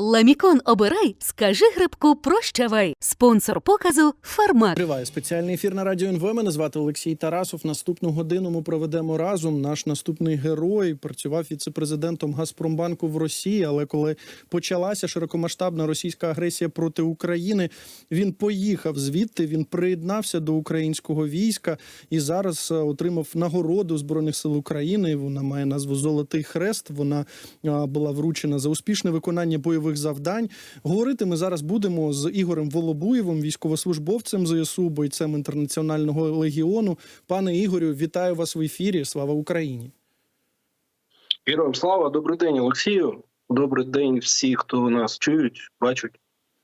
Ламікон обирай, скажи грибку прощавай. Спонсор показу Фармак. Триває спеціальний ефір на радіо НВ. Мене звати Олексій Тарасов. Наступну годину ми проведемо разом. Наш наступний герой працював віцепрезидентом Газпромбанку в Росії. Але коли почалася широкомасштабна російська агресія проти України, він поїхав звідти. Він приєднався до українського війська і зараз е, отримав нагороду збройних сил України. Вона має назву Золотий Хрест. Вона була вручена за успішне виконання бойових завдань. Говорити ми зараз будемо з Ігорем Волобуєвим, військовослужбовцем ЗСУ, бойцем інтернаціонального легіону. Пане Ігорю, вітаю вас в ефірі. Слава Україні! Героям слава, добрий день, Олексію. Добрий день всі, хто нас чують, бачать.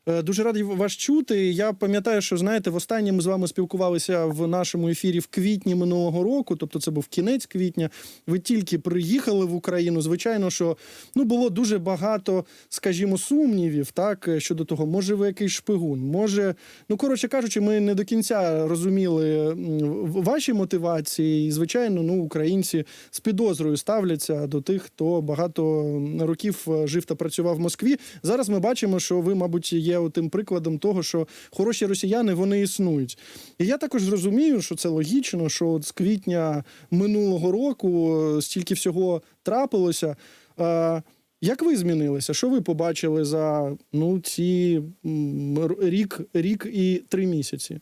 Е, Дуже радий вас чути. Я пам'ятаю, що знаєте, востаннє ми з вами спілкувалися в нашому ефірі в квітні минулого року, тобто це був кінець квітня. Ви тільки приїхали в Україну. Звичайно, що ну було дуже багато, скажімо, сумнівів, так щодо того, може ви якийсь шпигун, може, ну коротше кажучи, ми не до кінця розуміли ваші мотивації. І, звичайно, ну українці з підозрою ставляться до тих, хто багато років е, жив та працював в Москві. Зараз ми бачимо, що ви, мабуть, є тим прикладом того, що хороші росіяни вони існують. І я також зрозумію, що це логічно, що от з квітня минулого року е, стільки всього трапилося. Е, Як ви змінилися? Що ви побачили за ну ці рік, рік і три місяці?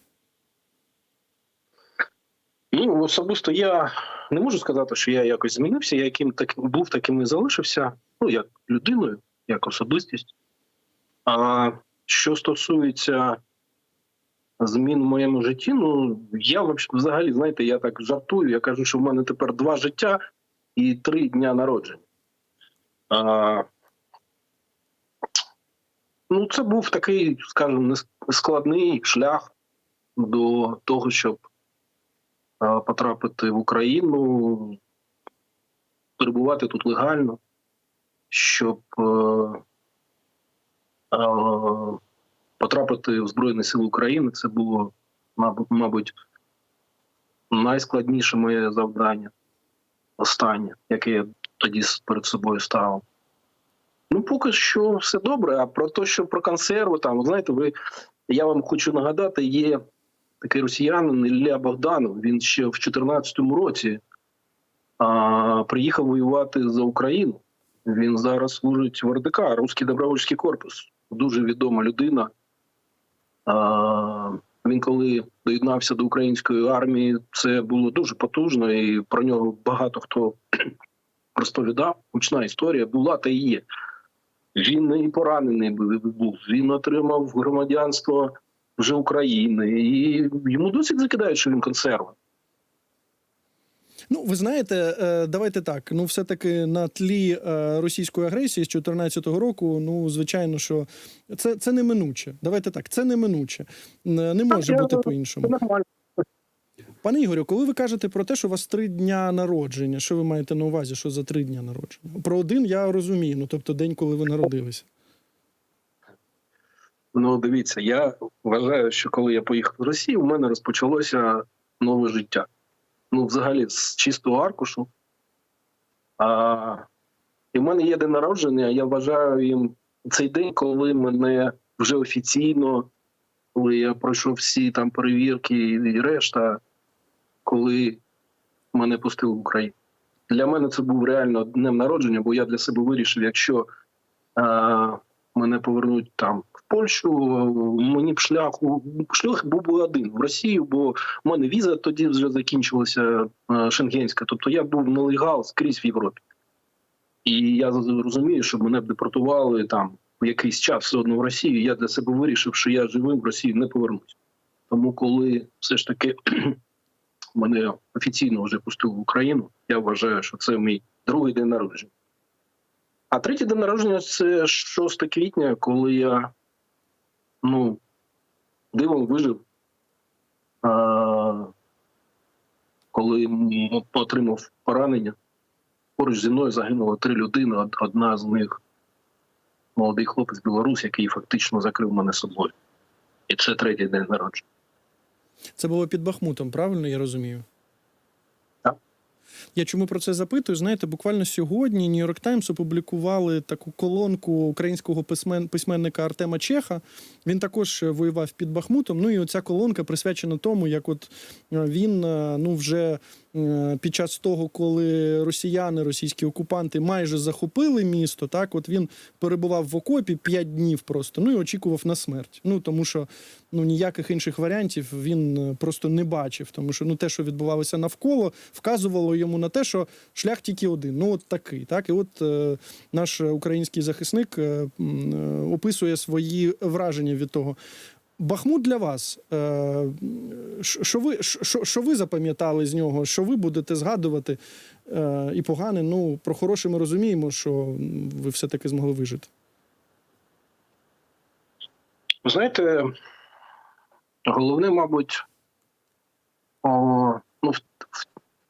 Ну, особисто я не можу сказати, що я якось змінився. Я яким таким був, таким і залишився. Ну, як людиною, як особистість. А що стосується змін в моєму житті, ну я взагалі, знаєте, я так жартую. Я кажу, що в мене тепер два життя і три дня народження. А, ну, це був такий, скажімо, складний шлях до того, щоб а, потрапити в Україну, перебувати тут легально, щоб е, е, потрапити в Збройні Сили України. Це було, мабуть, найскладніше моє завдання, останнє, яке я тоді перед собою ставив. Ну, поки що все добре. А про те, що про консерви, там, знаєте, ви, я вам хочу нагадати, є такий росіянин Ілля Богданов. Він ще в 2014 році а, приїхав воювати за Україну. Він зараз служить в РДК, Руський добровольський корпус. Дуже відома людина. Він коли доєднався до української армії, це було дуже потужно, і про нього багато хто розповідав. Гучна історія була та і є. Він і поранений був, він отримав громадянство вже України, і йому досить закидають, що він консерва. Ну, ви знаєте, е, давайте так. Ну, все-таки на тлі е, російської агресії з 2014 року, ну, звичайно, що це, це неминуче. Давайте так, це неминуче. Не може бути Це по-іншому. Пане Ігорю, коли ви кажете про те, що у вас три дня народження, що ви маєте на увазі, що за три дня народження? Про один я розумію, ну тобто день, коли ви народилися. Ну, дивіться, я вважаю, що коли я поїхав в Росію, у мене розпочалося нове життя. Ну, взагалі, з чистого аркушу. А, і в мене є день народження, я вважаю їм цей день, коли мене вже офіційно, коли я пройшов всі там перевірки і решта, коли мене пустили в Україну. Для мене це був реально днем народження, бо я для себе вирішив, якщо а, мене повернуть там Польщу, мені б шляху шлях був би один в Росію, бо в мене віза тоді вже закінчилася е, шенгенська. Тобто я був нелегал скрізь в Європі. І я розумію, що мене б депортували там в якийсь час все одно в Росію. Я для себе вирішив, що я живим в Росію не повернусь. Тому, коли все ж таки мене офіційно вже пустили в Україну, я вважаю, що це мій другий день народження. А третій день народження це 6 квітня, коли я ну, дивом вижив. А, коли отримав поранення, поруч зі мною загинуло три людини. Одна з них молодий хлопець білорус, який фактично закрив мене собою. І це третій день народження. Це було під Бахмутом, правильно я розумію? Я чому про це запитую? Знаєте, буквально сьогодні Нью-Йорк Таймс опублікували таку колонку українського письмен, письменника Артема Чеха. Він також воював під Бахмутом. Ну і оця колонка присвячена тому, як от е, він е, ну вже е, під час того, коли росіяни, російські окупанти майже захопили місто, так от він перебував в окопі 5 днів просто. Ну і очікував на смерть. Ну тому що ну ніяких інших варіантів він е, просто не бачив, тому що ну те, що відбувалося навколо, вказувало йому на те, що шлях тільки один. Ну от такий. Так, і от е, наш український захисник е, е, описує свої враження від того. Бахмут для вас. е, Що ви, що, що ви запам'ятали з нього? Що ви будете згадувати? Е, І погане, ну про хороше ми розуміємо, що ви все-таки змогли вижити. Ви знаєте, головне, мабуть, о, ну, в, в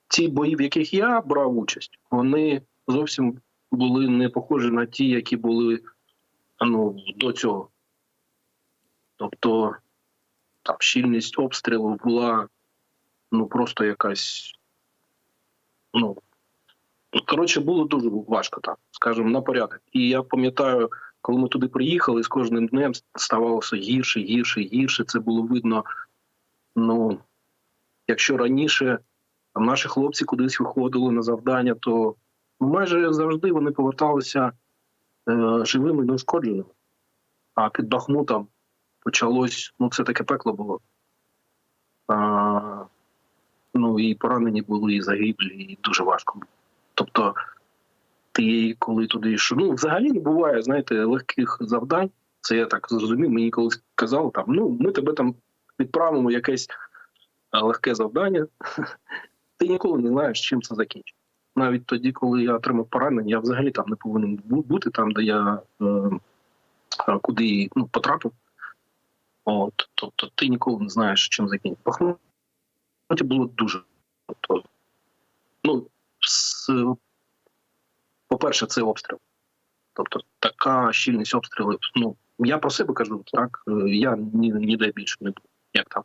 ті бої, в яких я брав участь, вони зовсім були не похожі на ті, які були ну, до цього. Тобто там щільність обстрілу була ну просто якась. Ну, коротше, було дуже важко так, скажімо, на порядок. І я пам'ятаю, коли ми туди приїхали, з кожним днем ставалося гірше, гірше, гірше. Це було видно. Ну, якщо раніше там, наші хлопці кудись виходили на завдання, то ну, майже завжди вони поверталися е, живими неушкодженими. А під Бахмутом почалось, ну це таке пекло було. А, ну і поранені були, і загиблі, і дуже важко. Тобто, ти коли туди йшов, ну взагалі не буває, знаєте, легких завдань. Це я так зрозумів. Мені колись казали там, ну ми тебе там відправимо якесь е, легке завдання. Ти ніколи не знаєш, чим це закінчить. Навіть тоді, коли я отримав поранення, я взагалі там не повинен бути там, де я е, куди ну, потрапив. От, тобто ти ніколи не знаєш, чим закінчить. Бахмуті було дуже. Тобто, ну, по-перше, це обстріл. Тобто така щільність обстрілів. Ну, я про себе кажу, так, я ні, ніде більше не був. Як там.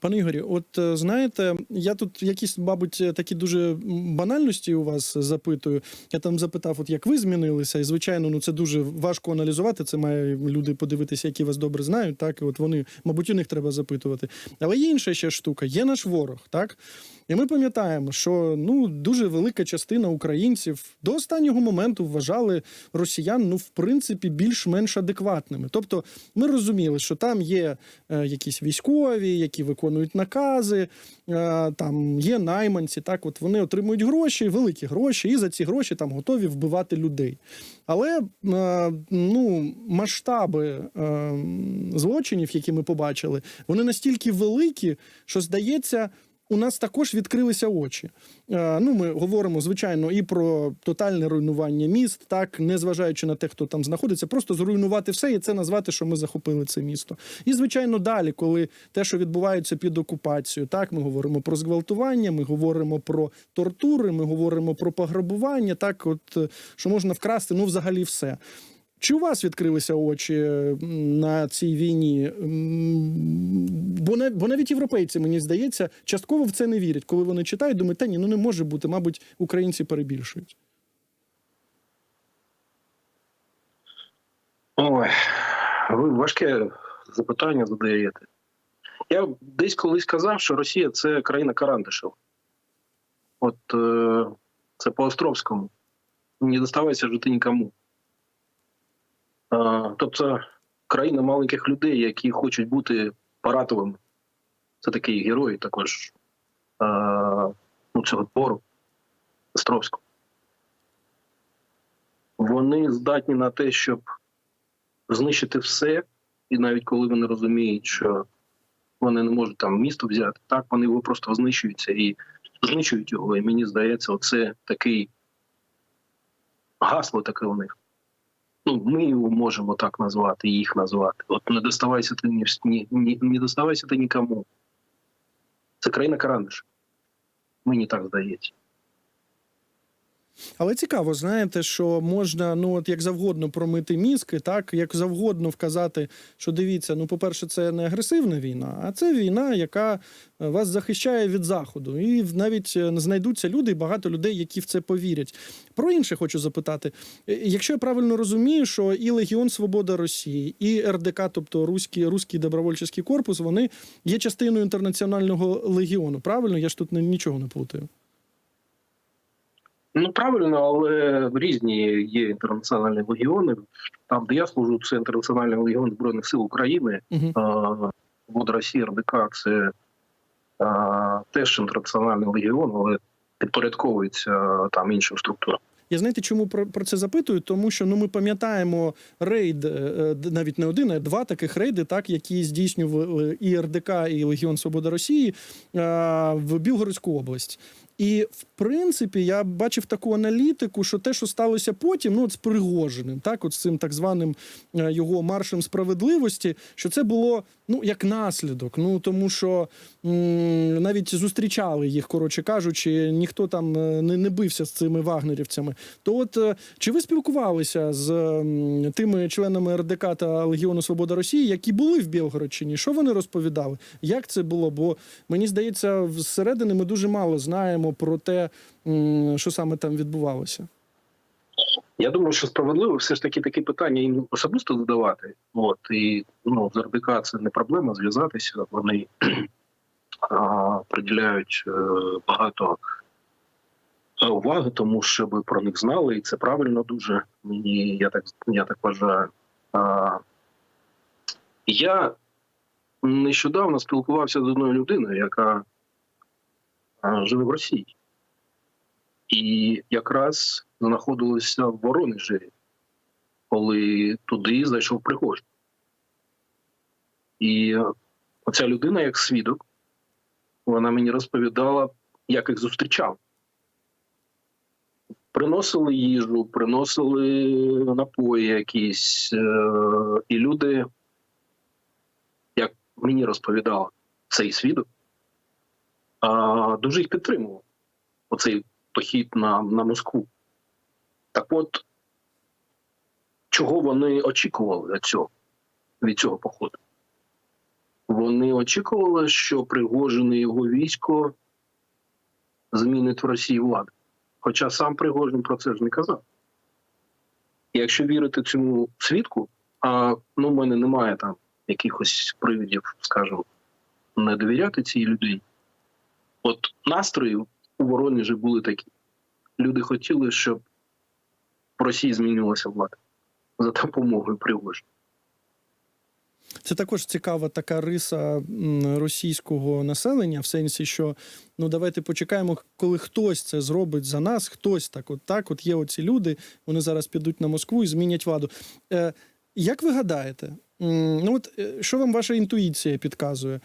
Пане Ігорі, от е, знаєте, я тут якісь, мабуть, такі дуже банальності у вас запитую. Я там запитав, от як ви змінилися, і звичайно, ну це дуже важко аналізувати. Це має люди подивитися, які вас добре знають. Так, і от вони, мабуть, у них треба запитувати. Але є інша ще штука, є наш ворог, так. І ми пам'ятаємо, що ну дуже велика частина українців до останнього моменту вважали росіян, ну в принципі, більш-менш адекватними. Тобто, ми розуміли, що там є е, якісь військові, які виконують накази, е, там є найманці. Так, от вони отримують гроші, великі гроші, і за ці гроші там готові вбивати людей. Але е, ну, масштаби е, злочинів, які ми побачили, вони настільки великі, що здається. У нас також відкрилися очі. Е, ну, ми говоримо, звичайно, і про тотальне руйнування міст, так, незважаючи на те, хто там знаходиться, просто зруйнувати все і це назвати, що ми захопили це місто. І, звичайно, далі, коли те, що відбувається під окупацією, так, ми говоримо про зґвалтування, ми говоримо про тортури, ми говоримо про пограбування, так, от е, що можна вкрасти, ну, взагалі все. Чи у вас відкрилися очі на цій війні? Бо, нав- бо навіть європейці, мені здається, частково в це не вірять. Коли вони читають, думають, та ні, ну не може бути, мабуть, українці перебільшують. Ой, ви важке запитання задаєте. Я десь колись казав, що Росія це країна Карандишева. От е, це по Островському. Не доставайся жити нікому. Тобто країна маленьких людей, які хочуть бути паратовими. Це такий герой також ну, цього твору Островського. Вони здатні на те, щоб знищити все, і навіть коли вони розуміють, що вони не можуть там місто взяти, так вони його просто знищуються і знищують його. І мені здається, оце такий гасло таке у них. Ну, ми його можемо так назвати, їх назвати. От не доставайся ти ні, ні, не доставайся ти нікому. Це країна Карандиш. Мені так здається. Але цікаво, знаєте, що можна ну от як завгодно промити мізки, так як завгодно вказати, що дивіться, ну по-перше, це не агресивна війна, а це війна, яка е, вас захищає від заходу. І навіть е, знайдуться люди, багато людей, які в це повірять. Про інше хочу запитати. Е, Якщо я правильно розумію, що і Легіон Свобода Росії, і РДК, тобто Руський, Руський добровольчий корпус, вони є частиною інтернаціонального легіону. Правильно? Я ж тут ні- нічого не плутаю. Ну правильно, але різні є інтернаціональні легіони. Там, де я служу, це інтернаціональний легіон Збройних сил України. Угу. Вода Росії, РДК це е, теж інтернаціональний легіон, але підпорядковується там іншим структурам. Я знаєте, чому про, про це запитую? Тому що ну ми пам'ятаємо рейд, е, е, навіть не один, а два таких рейди, так які здійснювали і РДК, і Легіон Свобода Росії в Білгородську область. І в принципі я бачив таку аналітику, що те, що сталося потім, ну от з Пригожиним, так, от з цим так званим е, його маршем справедливості, що це було ну як наслідок. Ну тому що м, навіть зустрічали їх, коротше кажучи, ніхто там е, не, не бився з цими вагнерівцями. То от е, чи ви спілкувалися з м, тими членами РДК та Легіону Свобода Росії, які були в Білгородчині? Що вони розповідали? Як це було? Бо мені здається, зсередини ми дуже мало знаємо про те, що саме там відбувалося. Я думаю, що справедливо все ж таки такі питання їм особисто задавати. От і ну з РДК це не проблема зв'язатися. Вони приділяють е, багато уваги, тому щоб про них знали, і це правильно дуже. Мені я так я так вважаю. А, я нещодавно спілкувався з одною людиною, яка живе в Росії. І якраз знаходилися в Воронежі, коли туди зайшов Пригожин. І оця людина, як свідок, вона мені розповідала, як їх зустрічав. Приносили їжу, приносили напої якісь, е, і люди, як мені розповідав цей свідок, дуже їх підтримував. Оцей похід на, на Москву. Так от, чого вони очікували від цього, від цього походу? Вони очікували, що Пригожин його військо змінить в Росії владу. Хоча сам Пригожин про це ж не казав. Якщо вірити цьому свідку, а ну, в мене немає там якихось привідів, скажімо, не довіряти цій людині. От настрої у Воронежі були такі. Люди хотіли, щоб в Росії змінилася влада за допомогою Пригожина. Це також цікава така риса російського населення, в сенсі, що ну давайте почекаємо, коли хтось це зробить за нас, хтось так, от так, от є оці люди, вони зараз підуть на Москву і змінять владу. Е, як ви гадаєте, ну от е, що вам ваша інтуїція підказує?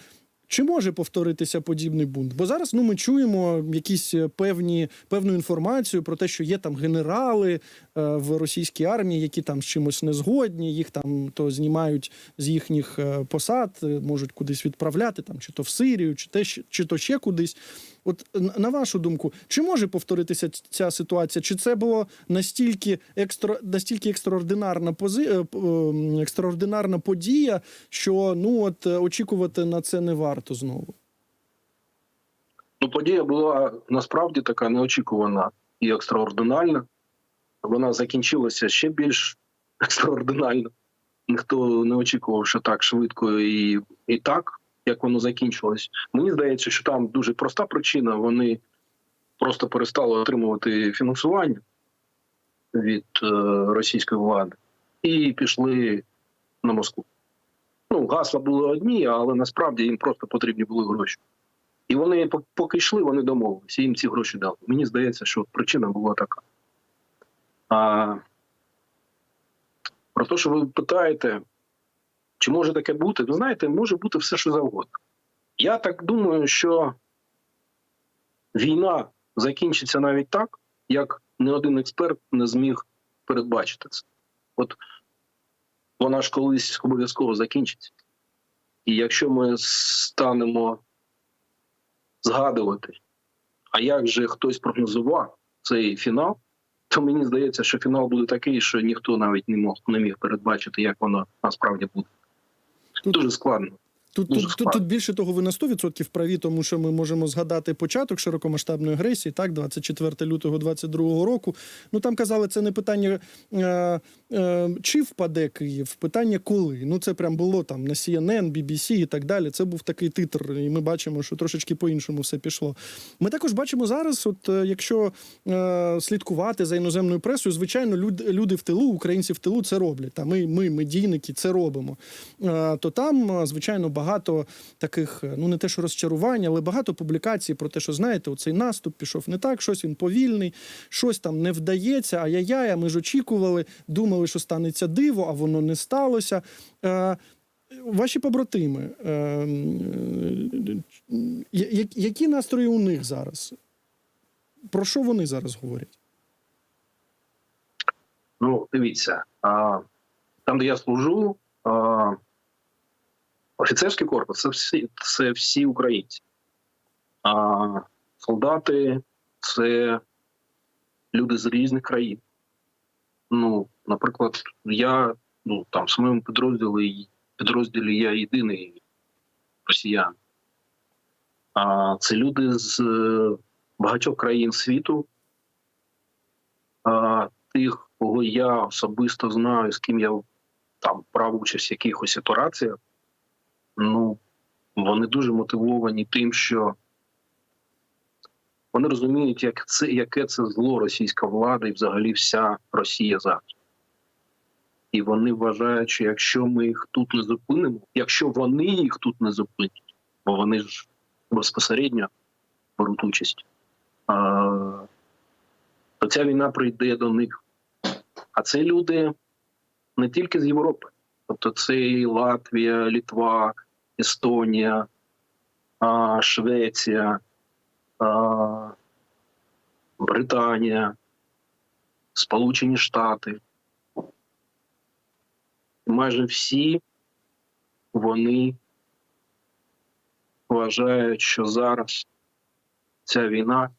Чи може повторитися подібний бунт? Бо зараз ну ми чуємо якісь е, певні певну інформацію про те, що є там генерали е, в російській армії, які там з чимось не згодні, їх там то знімають з їхніх е, посад, можуть кудись відправляти, там чи то в Сирію, чи те, чи то ще кудись. От на вашу думку, чи може повторитися ця ситуація? Чи це було настільки екстра настільки екстраординарна пози е, екстраординарна подія, що ну от е, очікувати на це не варто знову? Ну, подія була насправді така неочікувана і екстраординальна. Вона закінчилася ще більш екстраординально. Ніхто не очікував, що так швидко і, і так, як воно закінчилось. Мені здається, що там дуже проста причина. Вони просто перестали отримувати фінансування від е, російської влади і пішли на Москву. Ну, гасла були одні, але насправді їм просто потрібні були гроші. І вони поки йшли, вони домовилися, їм ці гроші дали. Мені здається, що причина була така. А про те, що ви питаєте, чи може таке бути? Ви знаєте, може бути все, що завгодно. Я так думаю, що війна закінчиться навіть так, як не один експерт не зміг передбачити це. От вона ж колись обов'язково закінчиться. І якщо ми станемо згадувати, а як же хтось прогнозував цей фінал, то мені здається, що фінал буде такий, що ніхто навіть не мог не міг передбачити, як воно насправді буде. Тут- Дуже складно. Тут, Дуже тут, тут, тут більше того, ви на 100% праві, тому що ми можемо згадати початок широкомасштабної агресії, так, 24 лютого 22 року. Ну там казали, це не питання е, е, чи впаде Київ, питання коли. Ну це прям було там на CNN, BBC і так далі. Це був такий титр, і ми бачимо, що трошечки по-іншому все пішло. Ми також бачимо зараз, от е, якщо е, слідкувати за іноземною пресою, звичайно, люд, люди в тилу, українці в тилу це роблять. Та ми, ми, медійники, це робимо. Е, то там, е, звичайно, багато таких, е, ну не те, що розчарувань, але багато публікацій про те, що знаєте, оцей наступ пішов не так, щось він повільний, щось там не вдається. Ай-яй-яй, а ми ж очікували, думали, що станеться диво, а воно не сталося. Е, Ваші побратими, е, які настрої у них зараз? Про що вони зараз говорять? Ну, дивіться, там, де я служу, офіцерський корпус це всі, це всі українці. А солдати це люди з різних країн. Ну, наприклад, я ну, там в своєму підрозділі, підрозділі я єдиний росіян. А це люди з багатьох країн світу. А, тих, кого я особисто знаю, з ким я там брав участь в якихось операціях, ну вони дуже мотивовані тим, що вони розуміють, як це, яке це зло російська влада і взагалі вся Росія зараз. І вони вважають, що якщо ми їх тут не зупинимо, якщо вони їх тут не зупинять, бо вони ж безпосередньо беруть участь, то ця війна прийде до них. А це люди не тільки з Європи. Тобто це і Латвія, Літва, Естонія, Швеція, Британія, Сполучені Штати. Майже всі вони вважають, що зараз ця війна,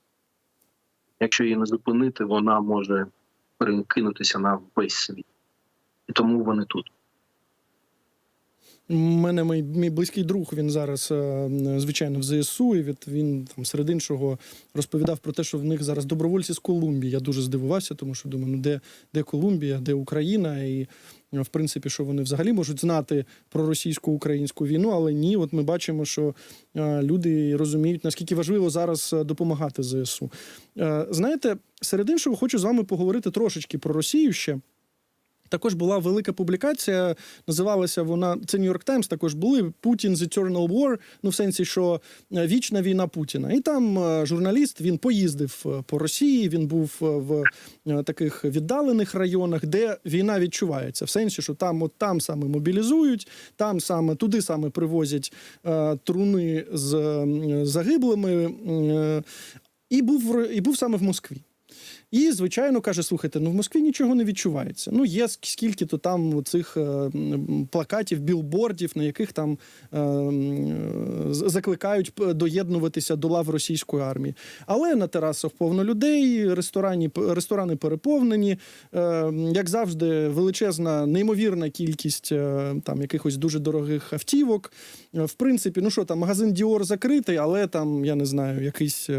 якщо її не зупинити, вона може перекинутися на весь світ. І тому вони тут. Мене мій, мій близький друг, він зараз, е, звичайно, в ЗСУ, і від, він там серед іншого розповідав про те, що в них зараз добровольці з Колумбії. Я дуже здивувався, тому що думаю, ну де, де Колумбія, де Україна, і в принципі, що вони взагалі можуть знати про російсько-українську війну, але ні, от ми бачимо, що е, люди розуміють, наскільки важливо зараз е, допомагати ЗСУ. Знаєте, серед іншого, хочу з вами поговорити трошечки про Росію ще. Також була велика публікація, називалася вона це Нью-Йорк Таймс. Також були Путін the Eternal War, ну в сенсі, що е, вічна війна Путіна. І там е, журналіст він поїздив е, по Росії. Він був в таких віддалених районах, де війна відчувається. В сенсі, що там, от там саме мобілізують, там саме туди саме привозять е, труни з е, загиблими. е, і був і був саме в Москві. І, звичайно, каже: слухайте, ну в Москві нічого не відчувається. Ну, є скільки-то там цих е, плакатів, білбордів, на яких там е, закликають доєднуватися до лав російської армії. Але на терасах повно людей, ресторані, ресторани переповнені. Е, як завжди, величезна, неймовірна кількість там якихось дуже дорогих автівок. В принципі, ну що там, магазин Діор закритий, але там, я не знаю, якийсь,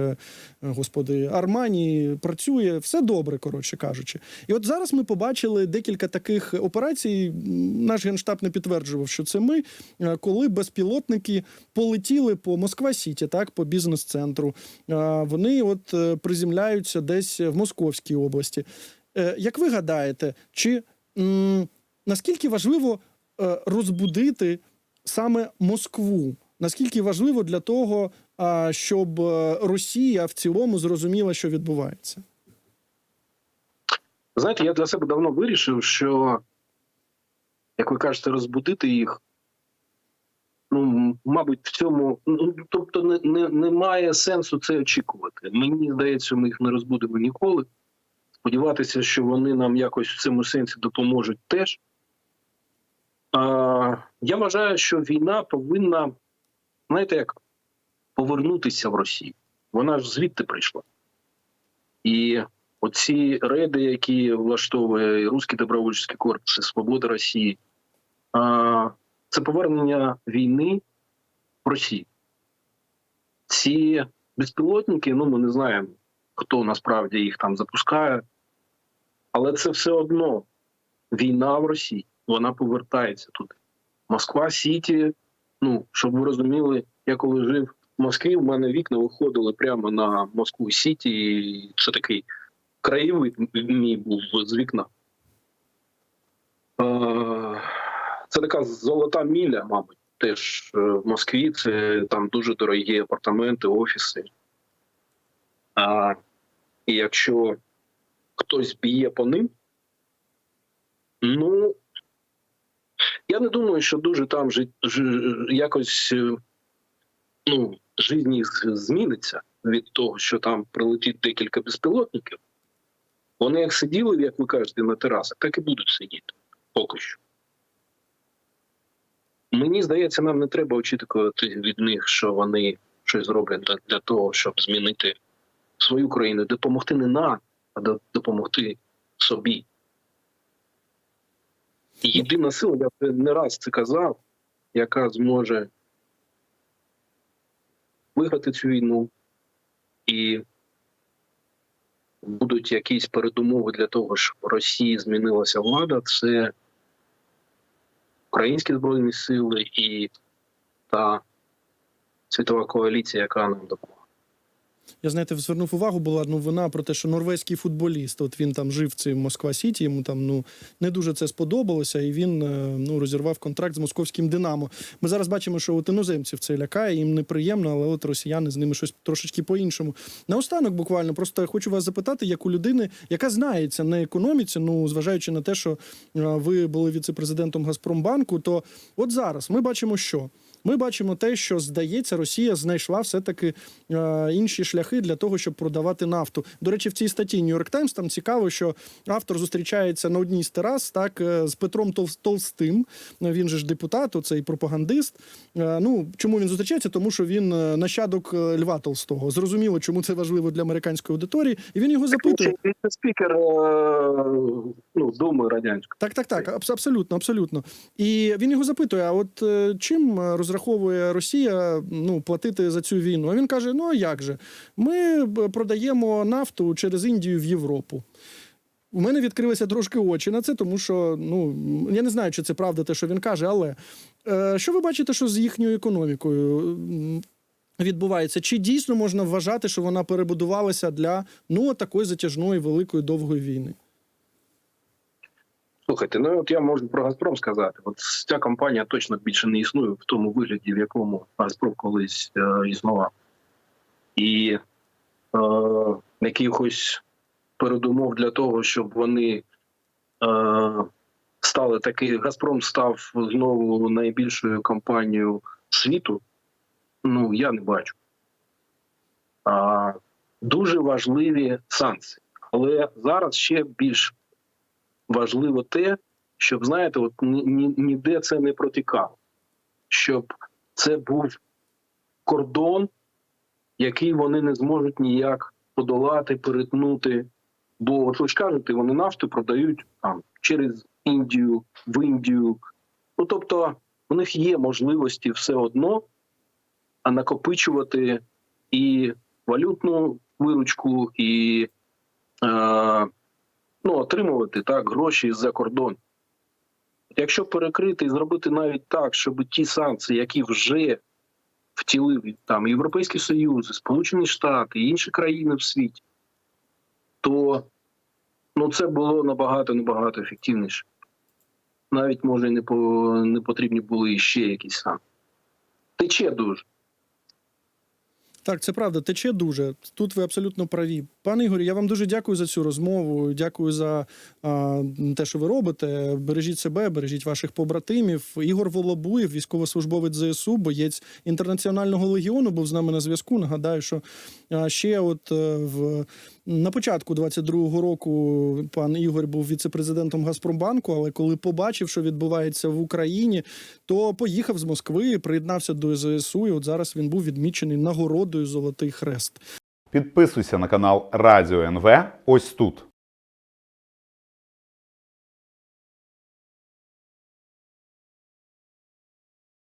господи, Армані працює, все добре, коротше кажучи. І от зараз ми побачили декілька таких операцій. Наш генштаб не підтверджував, що це ми, е, коли безпілотники полетіли по Москва Сіті, так, по бізнес-центру. Е, Вони от е, приземляються десь в Московській області. Як ви гадаєте, чи наскільки важливо розбудити саме Москву? Наскільки важливо для того, щоб Росія в цілому зрозуміла, що відбувається? Знаєте, я для себе давно вирішив, що, як ви кажете, розбудити їх. Ну, мабуть, в цьому ну, тобто не, не, немає сенсу це очікувати. Мені здається, ми їх не розбудемо ніколи. Сподіватися, що вони нам якось в цьому сенсі допоможуть теж. А, я вважаю, що війна повинна, знаєте, як повернутися в Росію. Вона ж звідти прийшла. І оці рейди, які влаштовує Руський добровольчий корпус, Свобода Росії, це повернення війни в Росію. Ці безпілотники, ну ми не знаємо, хто насправді їх там запускає, але це все одно війна в Росії. Вона повертається туди. Москва Сіті. Ну, щоб ви розуміли, я коли жив в Москві, в мене вікна виходили прямо на Москву Сіті, і це такий краєвид мій був з вікна. Це така золота міля, мабуть. Теж е, в Москві це там дуже дорогі апартаменти, офіси. А, і якщо хтось б'є по ним, ну я не думаю, що дуже там жи, жи- якось е, ну, життя зміниться від того, що там прилетить декілька безпілотників. Вони як сиділи, як ви кажете, на терасах, так і будуть сидіти поки що. Мені здається, нам не треба очікувати від них, що вони щось зроблять для, того, щоб змінити свою країну, допомогти не нам, а допомогти собі. Єдина сила, я вже не раз це казав, яка зможе виграти цю війну, і будуть якісь передумови для того, щоб в Росії змінилася влада, це українські збройні сили і та світова коаліція, яка нам допомагає. Я знаєте, звернув увагу, була новина про те, що норвезький футболіст, от він там жив цій Москва Сіті, йому там ну не дуже це сподобалося, і він е, ну розірвав контракт з московським Динамо. Ми зараз бачимо, що от іноземців це лякає, їм неприємно, але от росіяни з ними щось трошечки по-іншому. Наостанок, буквально, просто хочу вас запитати, як у людини, яка знається на економіці, ну зважаючи на те, що е, ви були віце-президентом Газпромбанку, то от зараз ми бачимо, що. Ми бачимо те, що здається, Росія знайшла все-таки е, інші шляхи для того, щоб продавати нафту. До речі, в цій статті New York Times там цікаво, що автор зустрічається на одній з терас так е, з Петром Толстим. Він же ж депутат, оцей пропагандист. Е, ну чому він зустрічається? Тому що він нащадок Льва Толстого. Зрозуміло, чому це важливо для американської аудиторії. І він його запитує. Він це спікер ну, Думи радянської. Так, так, так, абсолютно, абсолютно. І він його запитує: а от чим е, розраховує Росія ну, платити за цю війну? А він каже: ну а як же? Ми продаємо нафту через Індію в Європу. У мене відкрилися трошки очі на це, тому що ну я не знаю, чи це правда те, що він каже, але е, що ви бачите, що з їхньою економікою відбувається? Чи дійсно можна вважати, що вона перебудувалася для ну такої затяжної, великої, довгої війни? Слухайте, ну от я можу про Газпром сказати. От ця компанія точно більше не існує в тому вигляді, в якому Газпром колись е, існував. І е, якихось передумов для того, щоб вони е, стали таки. Газпром став знову найбільшою компанією світу. Ну, я не бачу. А, дуже важливі санкції. Але зараз ще більш важливо те, щоб знаєте, от ні- ні- ніде це не протікало, щоб це був кордон, який вони не зможуть ніяк подолати, перетнути. Бо от ви ж кажете, вони нафту продають там через Індію, в Індію. Ну тобто, у них є можливості все одно а накопичувати і валютну виручку, і е, ну, отримувати так гроші з-за кордону. Якщо перекрити і зробити навіть так, щоб ті санкції, які вже втілив там Європейський Союз, Сполучені Штати і інші країни в світі, то ну, це було набагато набагато ефективніше. Навіть може не, по, не потрібні були ще якісь санкції. Тече дуже. Так, це правда, тече дуже. Тут ви абсолютно праві. Пане Ігорі, я вам дуже дякую за цю розмову. Дякую за а, те, що ви робите. Бережіть себе, бережіть ваших побратимів. Ігор Волобуєв, військовослужбовець ЗСУ, боєць інтернаціонального легіону, був з нами на зв'язку. Нагадаю, що ще от е, в на початку 22-го року пан Ігор був віцепрезидентом Газпромбанку, але коли побачив, що відбувається в Україні, то поїхав з Москви, приєднався до ЗСУ. І от зараз він був відмічений нагородою Золотий Хрест. Підписуйся на канал Радіо НВ ось тут.